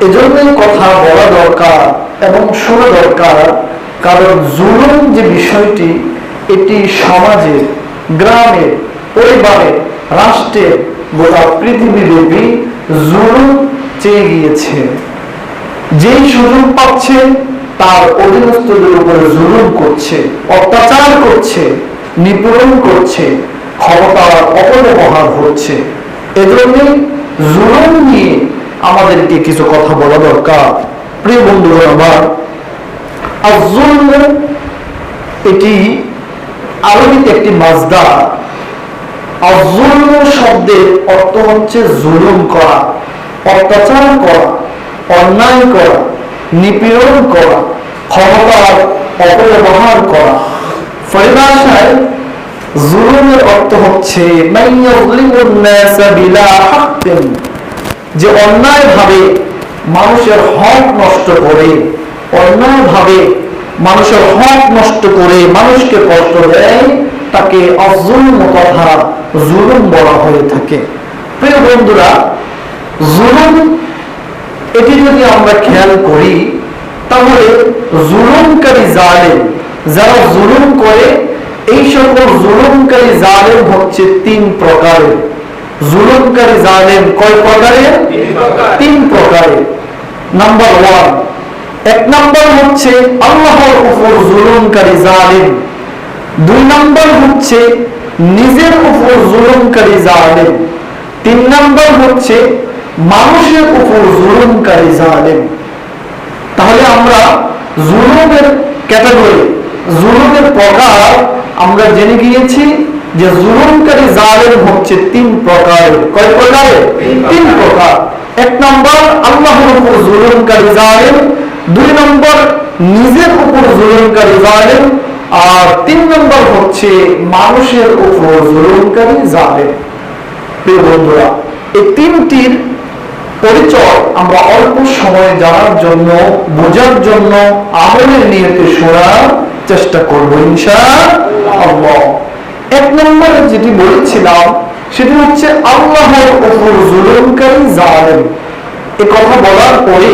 এজন্যই কথা বলা দরকার এবং শোনা দরকার। কারণ জুলুম যে বিষয়টি, এটি সমাজে, গ্রামে, পরিবারে রাষ্ট্রের গোটা পৃথিবীব্যাপী জুলুম চেয়ে গিয়েছে। যেই সুযোগ পাচ্ছে, তার অধীনস্থদের উপরে জুলুম করছে, অত্যাচার করছে, নিপীড়ন করছে, ক্ষমতার অপব্যবহার হচ্ছে। এজন্যই জুলুম নিয়ে আমাদেরকে কিছু কথা বলা দরকার। প্রিয় বন্ধুগণ আমার এটি আরবিতে একটি মাজদার আজুল শব্দের অর্থ হচ্ছে জুলুম করা, অত্যাচার করা, অন্যায় করা, নিপীড়ন করা, ক্ষমতার অপব্যবহার করা। পরিভাষায় জুলুমের অর্থ হচ্ছে মাইয়াযলিমুন নাসা বিলা হাক্কিন। যে অন্যায় ভাবে মানুষের হক নষ্ট করে অন্যায় ভাবে মানুষের হক নষ্ট করে মানুষকে কষ্ট দেয়, তাকে অজুলম তথা জুলুম বলা হয়ে থাকে। প্রিয় বন্ধুরা, জুলুম, এটি যদি আমরা খেয়াল করি, তাহলে জুলুমকারী জালেম, যারা জুলুম করে, এই সকল জুলুমকারী জালেম হচ্ছে তিন প্রকারের। জুলুমকারী জালেম কয় প্রকারের তিন প্রকারের নাম্বার ওয়ান এক নাম্বার হচ্ছে আল্লাহর উপর জুলুমকারী জালেম। দুই নাম্বার হচ্ছে নিজের উপর জুলুমকারী জালেম। তিন নাম্বার হচ্ছে মানুষের উপর জুলুমকারী জালেম। তাহলে আমরা জুলুমের ক্যাটাগরি জুলুমের প্রকার আমরা জেনে গিয়েছি। যে জুলুমকারী জালেম হচ্ছে তিন প্রকারের কয় প্রকারের তিন প্রকার। এক নম্বর আল্লাহর উপর জুলুমকারী জালেম। দুই নম্বর নিজের উপর জুলুমকারী জালেম। আর তিন নম্বর হচ্ছে মানুষের উপর জুলুমকারী জালেম। প্রিয় বন্ধুরা এই তিনটির পরিচয় আমরা অল্প সময় জানার জন্য বোঝার জন্য আমলের নিয়তে শোনার চেষ্টা করব ইনশা আল্লাহ। এক নম্বরে যেটি বলেছিলাম সেটি হচ্ছে আল্লাহর উপর জুলুমকারী জালেম। এ কথা বলার পরে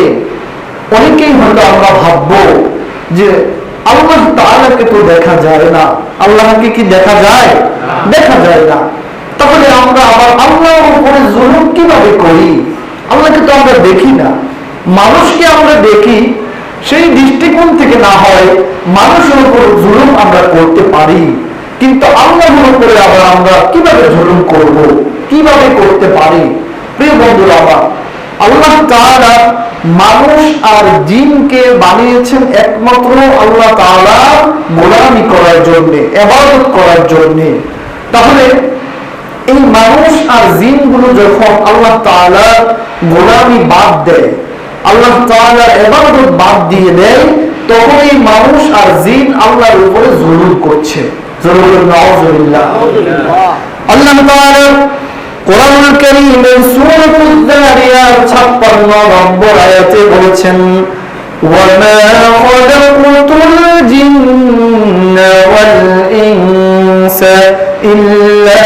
অনেকেই হয়তো আমরা ভাববো যে আল্লাহ তাআলাকে তো দেখা যায় না। আল্লাহকে কি দেখা যায়? দেখা যায় না। তাহলে আমরা আবার আল্লাহর উপরে জুলুম কীভাবে করি? আল্লাহকে তো আমরা দেখি না। মানুষকে আমরা দেখি সেই দৃষ্টিকোণ থেকে না হয় মানুষের উপর জুলুম আমরা করতে পারি। কিন্তু আল্লাহর উপরে আবার আমরা কীভাবে জুলুম করব, কীভাবে করতে পারি? প্রিয় বন্ধুরা আমার, আল্লাহ তাআলা মানুষ আর জিনকে বানিয়েছেন একমাত্র আল্লাহ তাআলা গোলামি করার জন্য, এবাদত করার জন্য। তাহলে এই মানুষ আর জিনগুলো যখন আল্লাহ তাআলা গোলামি বাদ দেয়, আল্লাহ তাআলা এবাদত বাদ দিয়ে দেয়, তখন এই মানুষ আর জিন আল্লাহর উপরে জুলুম করছে। আল্লাহ তাআলা কোরআনুল কারীমের সূরাতুল যারিয়াত 56 নম্বর আয়াতে বলেছেন وما خلقت الجن والإنس إلا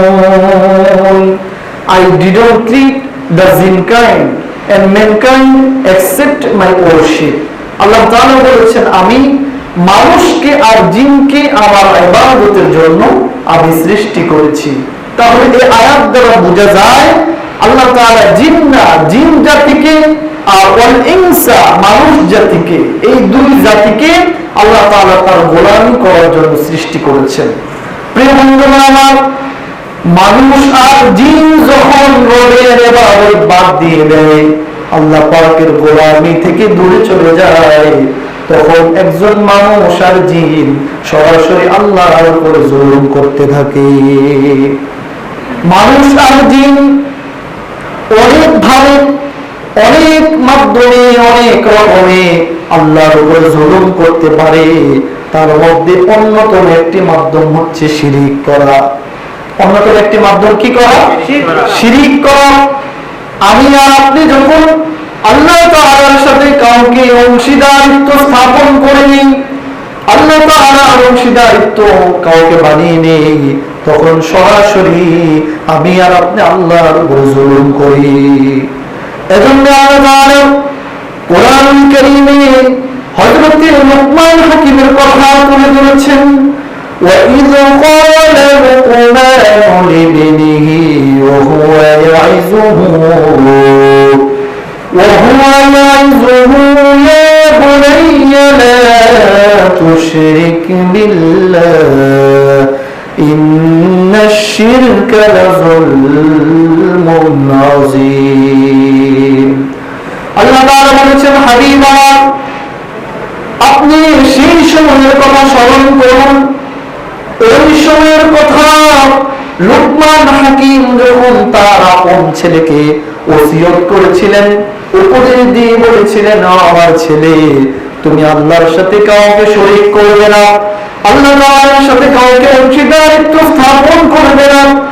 ليعبدون I didn't create the jinkind and mankind except my worship আল্লাহ তাআলা বলেছেন আমি মানুষকে আর জিনকে আমার ইবাদতের জন্য আমি সৃষ্টি করেছি। তাহলে এই আয়াত দ্বারা বোঝা যায়, আল্লাহ তাআলা জিন না জিন জাতিকে আর ওয়াল ইনসা, মানুষ জাতিকে, এই দুই জাতিকে আল্লাহ তাআলা তার গোলামি করার জন্য সৃষ্টি করেছেন। প্রিয় বন্ধুরা আমার, মানুষ আর জিন যখন রবের এবাদত বাদ দিয়ে দেয়, আল্লাহ পাকের গোলামি থেকে দূরে চলে যায়। তখন একজন মানুষ আর জিন সরাসরি আল্লাহর উপরে জুলুম করতে থাকে। মানুষ আর জিন অনেক ভাবে অনেক মাধ্যমে অনেক রকমে আল্লাহর উপরে জুলুম করতে পারে। তার মধ্যে অন্যতম একটি মাধ্যম হচ্ছে শিরিক করা। অন্যতম একটি মাধ্যম কি করা। শিরিক করা। আমি আর আপনি যখন আল্লাহ তাআলার সাথে কাউকে অংশীদারিত্ব স্থাপন করে নিই আল্লাহ তাআলার অংশীদারিত্ব কাউকে বানিয়ে নেই তখন সরাসরি আমি আর আপনি আল্লাহর উপর জুলুম করি এজন্য আল্লাহ কোরআন কারীমে হযরত লুকমান হাকিমের কথা তুলে ধরেছেন وإذ قال لقمان لابنه وهو يعظه وهو يعظه يا بني لا تشرك بالله إن الشرك لظلم عظيم আল্লাহ তাআলা বলেছেন হাবিব আমার আপনি সেই সময়ের কথা স্মরণ করুন ওই সময়ের কথা লোকমান হাকিম যখন তার আপন ছেলেকে ওসিয়ত করেছিলেন উপদেশ দিয়ে বলেছিলেন "ও আমার ছেলে, তুমি আল্লাহর সাথে কাউকে করবে না। আল্লাহ তাআলার সাথে কাউকে অংশীদারিত্ব স্থাপন করবে না।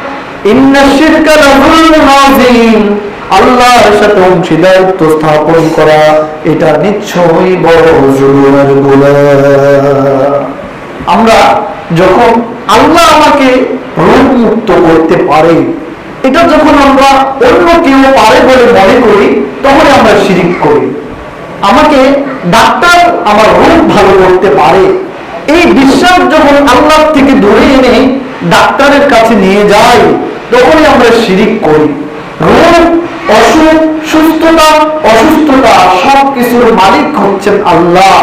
আল্লাহর সাথে অংশীদারিত্ব স্থাপন করা, এটা নিশ্চয়ই বড় আমরা যখন আল্লাহ আমাকে করতে পারে, এটা যখন আমরা অন্য কেউ পারে বলে মনে করি তখন আমরা শিরিক করি। আমাকে ডাক্তার আমার রোগ ভালো করতে পারে। এই বিশ্বাস যখন আল্লাহ থেকে ধরে এনে ডাক্তারের কাছে নিয়ে যাই তখনই আমরা শিরিক করি। রোগ অসুখ সুস্থতা অসুস্থতা সব কিছুর মালিক হচ্ছেন আল্লাহ।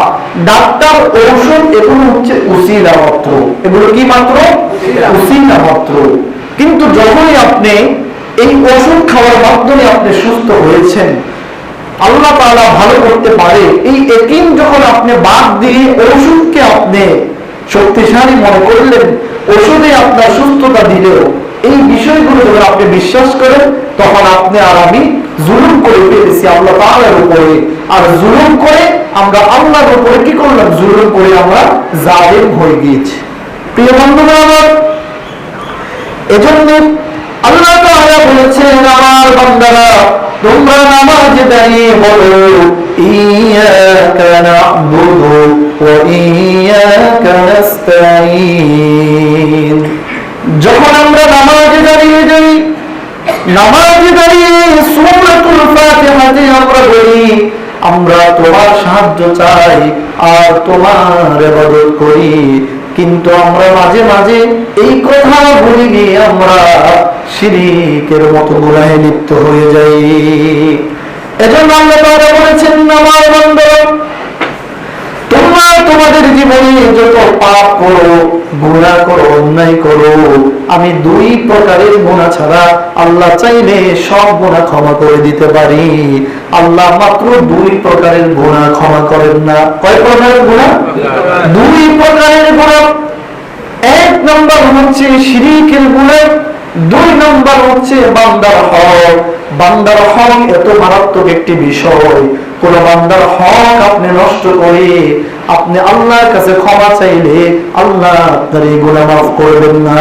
ডাক্তার ঔষধ এগুলো হচ্ছে উসিলা মাত্র। এগুলো কি মাত্র? উসিলা মাত্র। কিন্তু যখনই আপনি এই ওষুধ খাওয়ার মাধ্যমে আপনি সুস্থ হয়েছেন। আল্লাহ তাআলা ভালো করতে পারে। এই একিম যখন আপনি বাদ দিয়ে ওষুধকে আপনি শক্তিশালী মনে করলেন, ওষুধে আপনার সুস্থতা দিলেও, এই বিষয়গুলো যখন আপনি বিশ্বাস করেন, তখন আপনি আর আমি জুলুম করে ফেলেছি আল্লাহ তাআলার উপরে। আর জুলুম করে আমরা আল্লাহর উপরে কি করলাম? জুলুম করে আমরা জালেম হয়ে গিয়েছি। প্রিয় বন্ধুরা আমার এজন্য বলেছেন, আমার বান্দারা, তোমরা নামাজে দাঁড়িয়ে বলো যখন আমরা নামাজে দাঁড়িয়ে যাই, নামাজে দাঁড়িয়ে সূরাতুল ফাতিহাতে আমরা বলি, আমরা তোমার সাহায্য চাই আর তোমার ইবাদত করি। কিন্তু আমরা মাঝে মাঝে এই কথা ভুলি গিয়ে আমরা শিরিকের মতো গুনাহে লিপ্ত হয়ে যাই। এজন্য আল্লাহ তারা বলেছেন আমার বান্দা তোমরা তোমাদের জীবনে যত পাপ করো গুণা করো, অন্যায় করো আমি দুই প্রকারের গুনাহ ছাড়া আল্লাহ চাইলে সব গুনাহ ক্ষমা করে দিতে পারি। আল্লাহ মাত্র দুই প্রকারের গুনাহ ক্ষমা করেন না। কয় প্রকারের গুনাহ? দুই প্রকারের গুনাহ। এক নম্বর হচ্ছে শিরিকের গুনাহ, দুই নম্বর হচ্ছে বান্দার হক। বান্দার হক এত মারাত্মক একটি বিষয়। কোন বান্দার হক আপনি নষ্ট করে আপনি আল্লাহর কাছে ক্ষমা চাইলে আল্লাহ আপনার এই গুণা মাফ করবেন না।